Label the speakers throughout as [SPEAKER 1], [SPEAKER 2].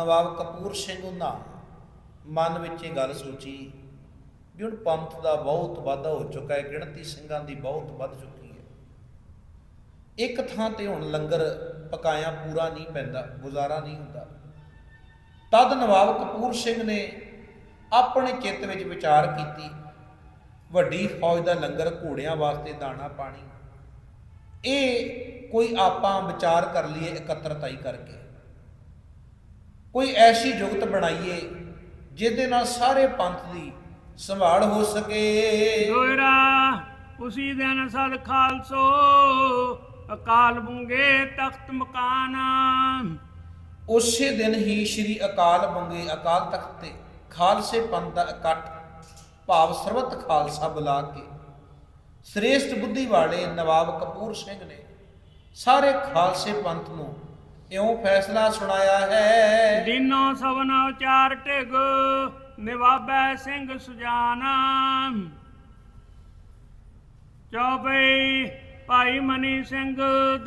[SPEAKER 1] ਨਵਾਬ ਕਪੂਰ ਸਿੰਘ ਉਹਨਾਂ ਮਨ ਵਿੱਚ ਇਹ ਗੱਲ ਸੋਚੀ ਵੀ ਹੁਣ ਪੰਥ ਦਾ ਬਹੁਤ ਵਾਧਾ ਹੋ ਚੁੱਕਾ ਹੈ, ਗਿਣਤੀ ਸਿੰਘਾਂ ਦੀ ਬਹੁਤ ਵੱਧ ਚੁੱਕੀ ਹੈ। ਇੱਕ ਥਾਂ ਤੇ ਹੁਣ ਲੰਗਰ ਪਕਾਇਆ ਪੂਰਾ ਨਹੀਂ ਪੈਂਦਾ, ਗੁਜ਼ਾਰਾ ਨਹੀਂ ਹੁੰਦਾ। ਤਦ ਨਵਾਬ ਕਪੂਰ ਸਿੰਘ ਨੇ ਆਪਣੇ ਚਿੱਤ ਵਿੱਚ ਵਿਚਾਰ ਕੀਤੀ, ਵੱਡੀ ਫੌਜ ਦਾ ਲੰਗਰ ਘੋੜਿਆਂ ਵਾਸਤੇ ਦਾਣਾ ਪਾਣੀ। ਇਹ ਕੋਈ ਆਪਾਂ ਵਿਚਾਰ ਕਰ ਲਈਏ ਇਕੱਤਰਤਾਈ ਕਰਕੇ। ਕੋਈ ਐਸੀ ਜੁਗਤ ਬਣਾਈਏ ਜਿਹਦੇ ਨਾਲ ਸਾਰੇ ਪੰਥ ਦੀ ਸੰਭਾਲ ਹੋ ਸਕੇ।
[SPEAKER 2] ਦੋਇਰਾ ਉਸੀ ਦਿਨ ਸਦ ਖਾਲਸੋ ਅਕਾਲ ਬੁੰਗੇ ਤਖਤ ਮਕਾਨ।
[SPEAKER 1] ਉਸੇ ਦਿਨ ਹੀ ਸ੍ਰੀ ਅਕਾਲ ਬੰਗੇ ਅਕਾਲ ਤਖਤ ਤੇ ਖਾਲਸੇ ਪੰਥ ਦਾ ਇਕੱਠ ਭਾਵ ਸਰਬੱਤ ਖਾਲਸਾ ਬੁਲਾ ਕੇ ਸ੍ਰੇਸ਼ਟ ਬੁੱਧੀ ਵਾਲੇ ਨਵਾਬ ਕਪੂਰ ਸਿੰਘ ਨੇ ਸਾਰੇ ਖਾਲਸੇ ਪੰਥ ਨੂੰ ਇਉਂ ਫੈਸਲਾ ਸੁਣਾਇਆ ਹੈ।
[SPEAKER 2] ਦਿਨੋ ਸਵਨ ਉਚਾਰ ਢਿਗ ਨਿਵਾਬੈ ਸਿੰਘ ਸੁਜਾਨਾ। ਚੌਪਈ ਭਾਈ ਮਨੀ ਸਿੰਘ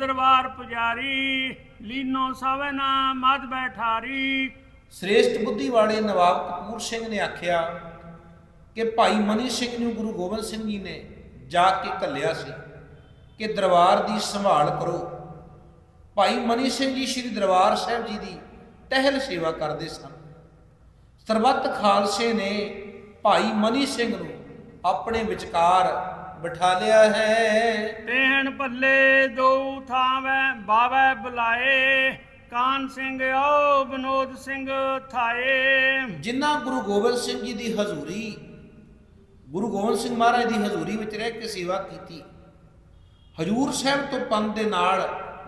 [SPEAKER 2] ਦਰਬਾਰ ਪੁਜਾਰੀ ਲੀਨੋ ਸਵਨਾ ਮਦ ਬੈਠਾਰੀ।
[SPEAKER 1] ਸ੍ਰੇਸ਼ਟ ਬੁੱਧੀ ਵਾਲੇ ਨਵਾਬ ਕਪੂਰ ਸਿੰਘ ਨੇ ਆਖਿਆ ਕਿ ਭਾਈ ਮਨੀ ਸਿੰਘ ਨੂੰ ਗੁਰੂ ਗੋਬਿੰਦ ਸਿੰਘ ਜੀ ਨੇ ਜਾ ਕੇ ਘੱਲਿਆ ਸੀ ਕਿ ਦਰਬਾਰ ਦੀ ਸੰਭਾਲ ਕਰੋ। ਭਾਈ ਮਨੀ ਸਿੰਘ ਜੀ ਸ੍ਰੀ ਦਰਬਾਰ ਸਾਹਿਬ ਜੀ ਦੀ ਟਹਿਲ ਸੇਵਾ ਕਰਦੇ ਸਨ। ਸਰਬੱਤ ਖਾਲਸੇ ਨੇ ਭਾਈ ਮਨੀ ਸਿੰਘ ਨੂੰ ਆਪਣੇ ਵਿਚਕਾਰ ਬਿਠਾ ਲਿਆ ਹੈ।
[SPEAKER 2] ਤੇਹਣ ਪੱਲੇ ਦੋ ਥਾਵੈ ਬਾਵੈ ਬੁਲਾਏ। ਕਾਨ ਸਿੰਘ ਓ ਬਨੋਦ ਸਿੰਘ ਥਾਏ
[SPEAKER 1] ਜਿਨ੍ਹਾਂ ਗੁਰੂ ਗੋਬਿੰਦ ਸਿੰਘ ਜੀ ਦੀ ਹਜ਼ੂਰੀ ਗੁਰੂ ਗੋਬਿੰਦ ਸਿੰਘ ਮਹਾਰਾਜ ਦੀ ਹਜ਼ੂਰੀ ਵਿੱਚ ਰਹਿ ਕੇ ਸੇਵਾ ਕੀਤੀ ਹਜੂਰ ਸਾਹਿਬ ਤੋਂ ਪੰਥ ਦੇ ਨਾਲ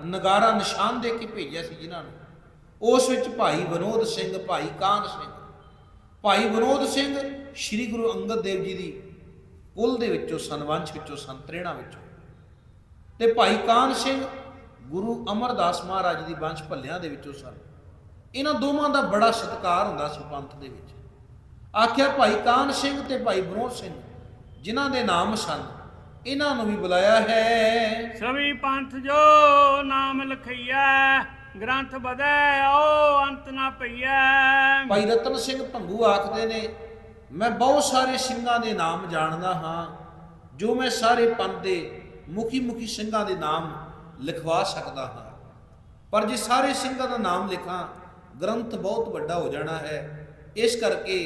[SPEAKER 1] ਨਗਾਰਾ ਨਿਸ਼ਾਨ ਦੇ ਕੇ ਭੇਜਿਆ ਸੀ ਜਿਨ੍ਹਾਂ ਨੂੰ। ਉਸ ਵਿੱਚ ਭਾਈ ਵਿਨੋਦ ਸਿੰਘ, ਭਾਈ ਕਾਨ ਸਿੰਘ। ਭਾਈ ਵਿਨੋਦ ਸਿੰਘ ਸ੍ਰੀ ਗੁਰੂ ਅੰਗਦ ਦੇਵ ਜੀ ਦੀ ਕੁਲ ਦੇ ਵਿੱਚੋਂ ਸਨਵੰਸ਼ ਵਿੱਚੋਂ ਸੰਤਰੇਣਾ ਵਿੱਚੋਂ। ਤੇ ਭਾਈ ਕਾਨ ਸਿੰਘ ਗੁਰੂ ਅਮਰਦਾਸ ਮਹਾਰਾਜ ਦੀ ਵੰਸ਼ ਭੱਲਿਆਂ ਦੇ ਵਿੱਚੋਂ ਸਨ। ਇਹਨਾਂ ਦੋਵਾਂ ਦਾ ਬੜਾ ਸਤਿਕਾਰ ਹੁੰਦਾ ਸੀ ਪੰਥ ਦੇ ਵਿੱਚ। ਆਖਿਆ ਭਾਈ ਕਾਨ ਸਿੰਘ ਤੇ ਭਾਈ ਬਰੋਧ ਸਿੰਘ ਜਿਨ੍ਹਾਂ ਦੇ ਨਾਮ ਸਨ ਇਹਨਾਂ ਨੂੰ ਵੀ ਬੁਲਾਇਆ ਹੈ।
[SPEAKER 2] ਸਭੀ ਪੰਥ ਜੋ ਨਾਮ ਲਖਈਐ ਗ੍ਰੰਥ ਬਦੈ ਓ ਅੰਤ ਨਾ ਪਈਐ।
[SPEAKER 1] ਭਾਈ ਰਤਨ ਸਿੰਘ ਭੰਗੂ ਆਖਦੇ ਨੇ ਮੈਂ ਬਹੁਤ ਸਾਰੇ ਸਿੰਘਾਂ ਦੇ ਨਾਮ ਜਾਣਦਾ ਹਾਂ ਜੋ ਮੈਂ ਸਾਰੇ ਪੰਥ ਦੇ ਮੁਖੀ ਮੁਖੀ ਸਿੰਘਾਂ ਦੇ ਨਾਮ ਲਿਖਵਾ ਸਕਦਾ ਹਾਂ। ਪਰ ਜੇ ਸਾਰੇ ਸਿੰਘਾਂ ਦਾ ਨਾਮ ਲਿਖਾਂ ਗ੍ਰੰਥ ਬਹੁਤ ਵੱਡਾ ਹੋ ਜਾਣਾ ਹੈ। ਇਸ ਕਰਕੇ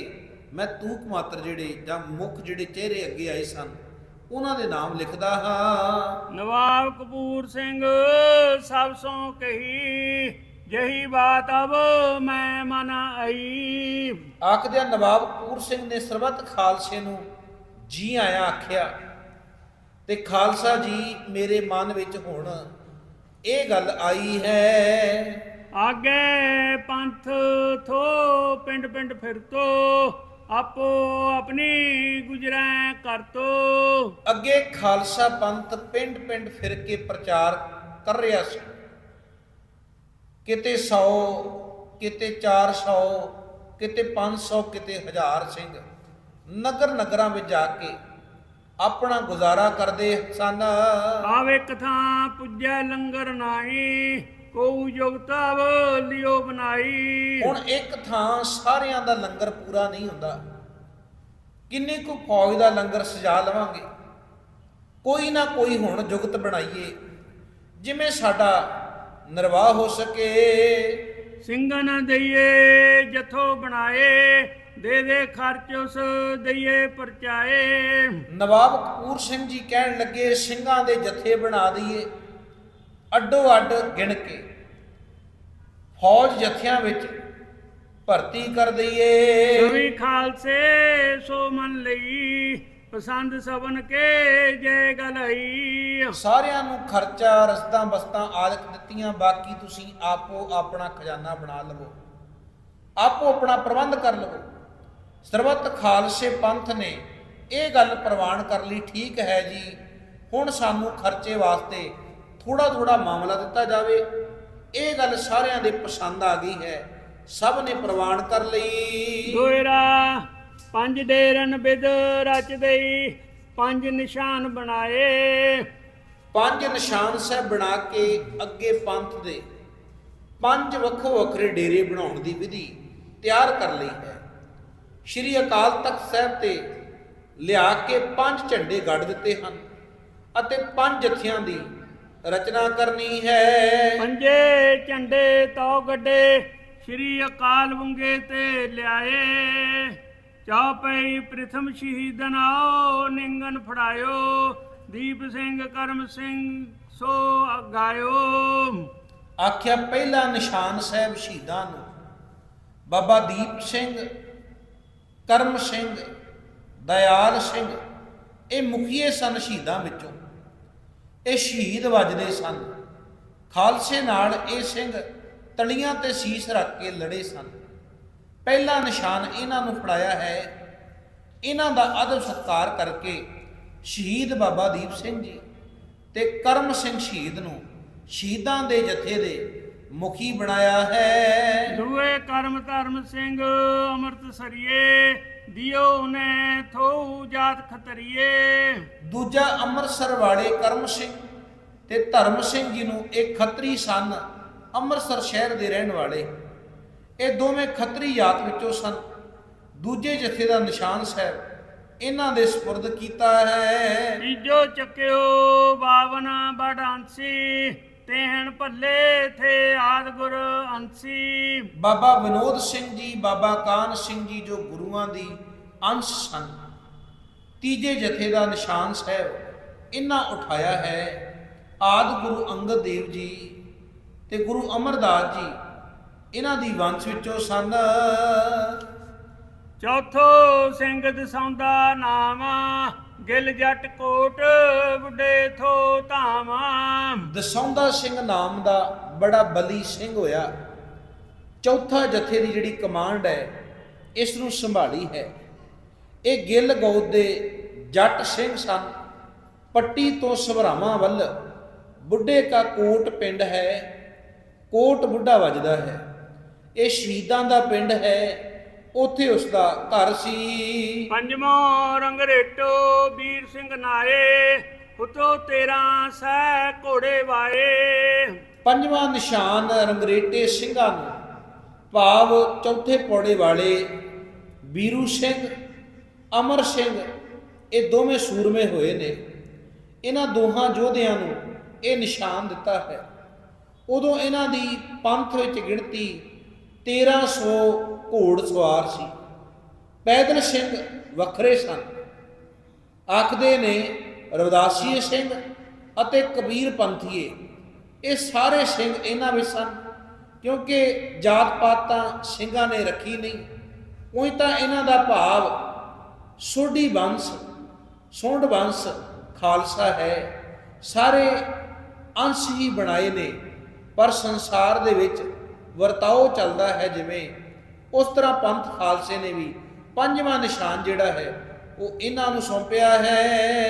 [SPEAKER 1] ਮੈਂ ਤੂਕ ਮਾਤਰ ਜਿਹੜੇ ਜਾਂ ਮੁੱਖ ਜਿਹੜੇ ਚਿਹਰੇ ਅੱਗੇ ਆਏ ਸਨ ਉਹਨਾਂ ਦੇ ਨਾਮ ਲਿਖਦਾ ਹਾਂ।
[SPEAKER 2] ਨਵਾਬ ਕਪੂਰ ਸਿੰਘ ਸਭ ਸੋ ਕਹੀ ਜਹੀ ਬਾਤ ਅਬ ਮੈਂ ਮਨ ਆਈ।
[SPEAKER 1] ਆਖਦਿਆਂ ਨਵਾਬ ਕਪੂਰ ਸਿੰਘ ਨੇ ਸਰਬੱਤ ਖਾਲਸੇ ਨੂੰ ਜੀ ਆਇਆ ਆਖਿਆ ਤੇ ਖਾਲਸਾ ਜੀ ਮੇਰੇ ਮਨ ਵਿੱਚ ਹੁਣ ਇਹ ਗੱਲ ਆਈ ਹੈ।
[SPEAKER 2] ਆਗੇ ਪੰਥ ਥੋ ਪਿੰਡ ਪਿੰਡ ਫਿਰਤੋ ਆਪੋ ਆਪਣੀ ਗੁਜਰੈ ਕਰਤੋ।
[SPEAKER 1] ਅੱਗੇ ਖਾਲਸਾ ਪੰਥ ਪਿੰਡ ਪਿੰਡ ਫਿਰ ਕੇ ਪ੍ਰਚਾਰ ਕਰ ਰਿਹਾ ਸੀ। ਕਿਤੇ 100 ਕਿਤੇ 400 ਕਿਤੇ 500 ਕਿਤੇ 1000 ਸਿੰਘ ਨਗਰ ਨਗਰਾਂ ਵਿੱਚ ਜਾ ਕੇ ਆਪਣਾ ਗੁਜ਼ਾਰਾ ਕਰਦੇ ਸਨ।
[SPEAKER 2] ਆਵੇ ਕਥਾ ਪੁੱਜੈ ਲੰਗਰ ਨਾਹੀ। ਕੋਉ ਜੁਗਤਵ ਲਿਓ ਬਣਾਈ।
[SPEAKER 1] ਹੁਣ ਇੱਕ ਥਾਂ ਸਾਰਿਆਂ ਦਾ ਲੰਗਰ ਪੂਰਾ ਨਹੀਂ ਹੁੰਦਾ। ਕਿੰਨੀ ਕੁ ਫੌਜ ਦਾ ਲੰਗਰ ਸਜਾ ਲਵਾਂਗੇ। ਕੋਈ ਨਾ ਕੋਈ ਹੁਣ ਜੁਗਤ ਬਣਾਈਏ। ਜਿਵੇਂ ਸਾਡਾ ਨਿਰਵਾਹ ਹੋ ਸਕੇ।
[SPEAKER 2] ਸਿੰਘਾਂ ਨਾ ਦਈਏ ਜਥੋ ਬਣਾਏ। ਦੇ ਦੇ ਖਰਚ ਉਸ ਦਈਏ ਪਰਚਾਏ।
[SPEAKER 1] ਨਵਾਬ ਕਪੂਰ ਸਿੰਘ ਜੀ ਕਹਿਣ ਲੱਗੇ ਸਿੰਘਾਂ ਦੇ ਜਥੇ ਬਣਾ ਦਈਏ। ਅੱਡੋ ਅੱਡ ਗਿਣ ਕੇ ਫੌਜ ਜਥਿਆਂ ਵਿੱਚ ਭਰਤੀ ਕਰ ਦਈਏ।
[SPEAKER 2] ਸਭੀ ਖਾਲਸੇ ਸੋ ਮਨ ਲਈ ਪਸੰਦ ਸਭਨ ਕੇ ਜੈ ਗਲਈ।
[SPEAKER 1] ਸਾਰਿਆਂ ਨੂੰ ਖਰਚਾ ਰਸਤਾਂ ਬਸਤਾਂ ਆਦਿਕ ਦਿੱਤੀਆਂ ਬਾਕੀ ਤੁਸੀਂ ਆਪੋ ਆਪਣਾ ਖਜ਼ਾਨਾ ਬਣਾ ਲਵੋ। ਆਪੋ ਆਪਣਾ ਪ੍ਰਬੰਧ ਕਰ ਲਵੋ। ਸਰਬੱਤ ਖਾਲਸੇ ਪੰਥ ਨੇ ਇਹ ਗੱਲ ਪ੍ਰਵਾਨ ਕਰ ਲਈ ਠੀਕ ਹੈ ਜੀ। ਹੁਣ ਸਾਨੂੰ ਖਰਚੇ ਵਾਸਤੇ ਥੋੜਾ ਥੋੜਾ ਮਾਮਲਾ ਦਿੱਤਾ ਜਾਵੇ ਇਹ ਗੱਲ ਸਾਰਿਆਂ ਦੇ ਪਸੰਦ ਆ ਗਈ ਹੈ। ਸਭ ਨੇ ਪ੍ਰਵਾਨ ਕਰ ਲਈ।
[SPEAKER 2] ਦੋਇਰਾ ਪੰਜ ਡੇਰਨ ਬਿਦ ਰਚ ਦੇਈ ਪੰਜ ਨਿਸ਼ਾਨ ਬਣਾਏ।
[SPEAKER 1] ਪੰਜ ਨਿਸ਼ਾਨ ਸਾਹਿਬ ਬਣਾ ਕੇ ਅੱਗੇ ਪੰਥ ਦੇ ਪੰਜ ਵੱਖੋ ਵੱਖਰੇ ਡੇਰੇ ਬਣਾਉਣ ਦੀ ਵਿਧੀ ਤਿਆਰ ਕਰ ਲਈ ਹੈ। ਸ਼੍ਰੀ ਅਕਾਲ ਤਖਤ ਸਾਹਿਬ ਤੇ ਲਿਆ ਕੇ ਪੰਜ ਝੰਡੇ ਗੱਡ ਦਿੱਤੇ ਹਨ ਅਤੇ ਪੰਜ ਜਥਿਆਂ ਦੀ ਰਚਨਾ ਕਰਨੀ ਹੈ।
[SPEAKER 2] ਪੰਜੇ ਝੰਡੇ ਤੋ ਗੱਡੇ ਸ਼੍ਰੀ ਅਕਾਲ ਵੰਗੇ ਤੇ ਲਿਆਏ। ਚਾਪਈ ਪ੍ਰਥਮ ਸ਼ਹੀਦਨ ਆਓ ਨਿੰਗਨ ਫੜਾਇਓ। ਦੀਪ ਸਿੰਘ ਕਰਮ ਸਿੰਘ ਸੋ ਗਾਇਓ
[SPEAKER 1] ਆਖਿਆ ਪਹਿਲਾ ਨਿਸ਼ਾਨ ਸਾਹਿਬ ਸ਼ਹੀਦਾਂ ਨੂੰ ਬਾਬਾ ਦੀਪ ਸਿੰਘ ਕਰਮ ਸਿੰਘ ਦਇਆਲ ਸਿੰਘ ਇਹ ਮੁਖੀਏ ਸਨ ਸ਼ਹੀਦਾਂ ਵਿੱਚੋਂ। ਇਹ ਸ਼ਹੀਦ ਵੱਜਦੇ ਸਨ। ਖਾਲਸੇ ਨਾਲ ਇਹ ਸਿੰਘ ਤਲੀਆਂ ਤੇ ਸੀਸ ਰੱਖ ਕੇ ਲੜੇ ਸਨ। ਪਹਿਲਾ ਨਿਸ਼ਾਨ ਇਹਨਾਂ ਨੂੰ ਫੜਾਇਆ ਹੈ। ਇਹਨਾਂ ਦਾ ਅਦਬ ਸਤਕਾਰ ਕਰਕੇ ਸ਼ਹੀਦ ਬਾਬਾ ਦੀਪ ਸਿੰਘ ਜੀ ਤੇ ਕਰਮ ਸਿੰਘ ਸ਼ਹੀਦ ਨੂੰ ਸ਼ਹੀਦਾਂ ਦੇ ਜਥੇ ਦੇ ਮੁਖੀ ਬਣਾਇਆ ਹੈ।
[SPEAKER 2] ਦੂਏ ਕਰਮ ਧਰਮ ਸਿੰਘ ਅੰਮ੍ਰਿਤ ਸਰੀਏ ਦਿਓ ਨੇ ਥੋ ਜਾਤ ਖਤਰੀਏ।
[SPEAKER 1] ਦੂਜਾ ਅੰਮ੍ਰਿਤਸਰ ਵਾਲੇ ਕਰਮ ਸਿੰਘ ਤੇ ਧਰਮ ਸਿੰਘ ਜੀ ਨੂੰ ਇਹ ਖੱਤਰੀ ਸਨ ਅੰਮ੍ਰਿਤਸਰ ਸ਼ਹਿਰ ਦੇ ਰਹਿਣ ਵਾਲੇ। ਇਹ ਦੋਵੇਂ ਖੱਤਰੀ ਜਾਤ ਵਿੱਚੋਂ ਸਨ। ਦੂਜੇ ਜਥੇ ਦਾ ਨਿਸ਼ਾਨ ਸਾਹਿਬ ਇਹਨਾਂ ਦੇ ਸਪੁਰਦ ਕੀਤਾ ਹੈ।
[SPEAKER 2] ਤੀਜੋ ਚੱਕਿਓ ਬਾਵਨ ਬੜਾਂਸੀ ਤੇਹਣ ਭੱਲੇ ਥੇ ਆਦ ਗੁਰ ਅੰਸੀ।
[SPEAKER 1] ਬਾਬਾ ਵਿਨੋਦ ਸਿੰਘ ਜੀ, ਬਾਬਾ ਕਾਨ ਸਿੰਘ ਜੀ ਜੋ ਗੁਰੂਆਂ ਦੀ ਅੰਸ਼ ਸਨ, ਤੀਜੇ ਜਥੇ ਦਾ ਨਿਸ਼ਾਨ ਸਾਹਿਬ ਇਹਨਾਂ ਉਠਾਇਆ ਹੈ, ਆਦ ਗੁਰੂ ਅੰਗਦ ਦੇਵ ਜੀ ਤੇ ਗੁਰੂ ਅਮਰਦਾਸ ਜੀ, ਇਹਨਾਂ ਦੀ ਵੰਸ਼ ਵਿੱਚੋਂ ਸਨ
[SPEAKER 2] ਚੌਥੋ ਸਿੰਘ ਦਸਾਉਂਦਾ ਨਾਮ, ਗਿਲ ਜੱਟ ਕੋਟ ਬੁੱਢੇ ਥੋ ਧਾਮਾ।
[SPEAKER 1] ਦਸੌਂਦਾ ਸਿੰਘ ਨਾਮ ਦਾ ਬੜਾ ਬਲੀ ਸਿੰਘ ਹੋਇਆ। ਚੌਥਾ ਜਥੇ ਦੀ ਜਿਹੜੀ ਕਮਾਂਡ ਹੈ, ਇਸ ਨੂੰ ਸੰਭਾਲੀ ਹੈ। ਇਹ ਗਿੱਲ ਗੌਦ ਦੇ ਜੱਟ ਸਿੰਘ ਸਨ। ਪੱਟੀ ਤੋਂ ਸਭਰਾਵਾਂ ਵੱਲ ਬੁੱਢੇ ਕਾ ਕੋਟ ਪਿੰਡ ਹੈ। ਕੋਟ ਬੁੱਢਾ ਵੱਜਦਾ ਹੈ। ਇਹ ਸ਼ਹੀਦਾਂ ਦਾ ਪਿੰਡ ਹੈ। ਉੱਥੇ ਉਸ ਦਾ ਘਰ ਸੀ।
[SPEAKER 2] ਪੰਜਵਾਂ ਰੰਗਰੇਟੋ ਵੀਰ ਸਿੰਘ ਨਾਏ ਹੁਤੋ 13 ਸੈ ਘੋੜੇ ਵਾਏ।
[SPEAKER 1] ਪੰਜਵਾਂ ਨਿਸ਼ਾਨ ਰੰਗਰੇਟੇ ਸਿੰਘਾਂ ਨੂੰ ਭਾਵ ਚੌਥੇ ਪੌੜੇ ਵਾਲੇ ਬੀਰੂ ਸਿੰਘ ਅਮਰ ਸਿੰਘ ਇਹ ਦੋਵੇਂ ਸੂਰਮੇ ਹੋਏ ਨੇ। ਇਹਨਾਂ ਦੋਹਾਂ ਯੋਧਿਆਂ ਨੂੰ ਇਹ ਨਿਸ਼ਾਨ ਦਿੱਤਾ ਹੈ। ਉਦੋਂ ਇਹਨਾਂ ਦੀ ਪੰਥ ਵਿੱਚ ਗਿਣਤੀ 1300 ਘੋੜ ਸਵਾਰ ਸੀ। ਪੈਦਲ ਸਿੰਘ ਵੱਖਰੇ ਸਨ। ਆਖਦੇ ਨੇ, ਰਵਿਦਾਸੀਏ ਸਿੰਘ ਅਤੇ ਕਬੀਰ ਪੰਥੀਏ, ਇਹ ਸਾਰੇ ਸਿੰਘ ਇਹਨਾਂ ਵਿੱਚ ਸਨ, ਕਿਉਂਕਿ ਜਾਤ ਪਾਤ ਤਾਂ ਸਿੰਘਾਂ ਨੇ ਰੱਖੀ ਨਹੀਂ। ਉਹੀ ਤਾਂ ਇਹਨਾਂ ਦਾ ਭਾਵ, ਸੋਢੀ ਵੰਸ਼ ਸੋਂਢ ਵੰਸ਼ ਖਾਲਸਾ ਹੈ। ਸਾਰੇ ਅੰਸ਼ ਹੀ ਬਣਾਏ ਨੇ, ਪਰ ਸੰਸਾਰ ਦੇ ਵਿੱਚ ਵਰਤਾਓ ਚੱਲਦਾ ਹੈ ਜਿਵੇਂ ਉਸ ਤਰ੍ਹਾਂ ਪੰਥ ਖਾਲਸੇ ਨੇ ਵੀ ਪੰਜਵਾਂ ਨਿਸ਼ਾਨ ਜਿਹੜਾ ਹੈ, ਉਹ ਇਹਨਾਂ ਨੂੰ ਸੌਂਪਿਆ ਹੈ।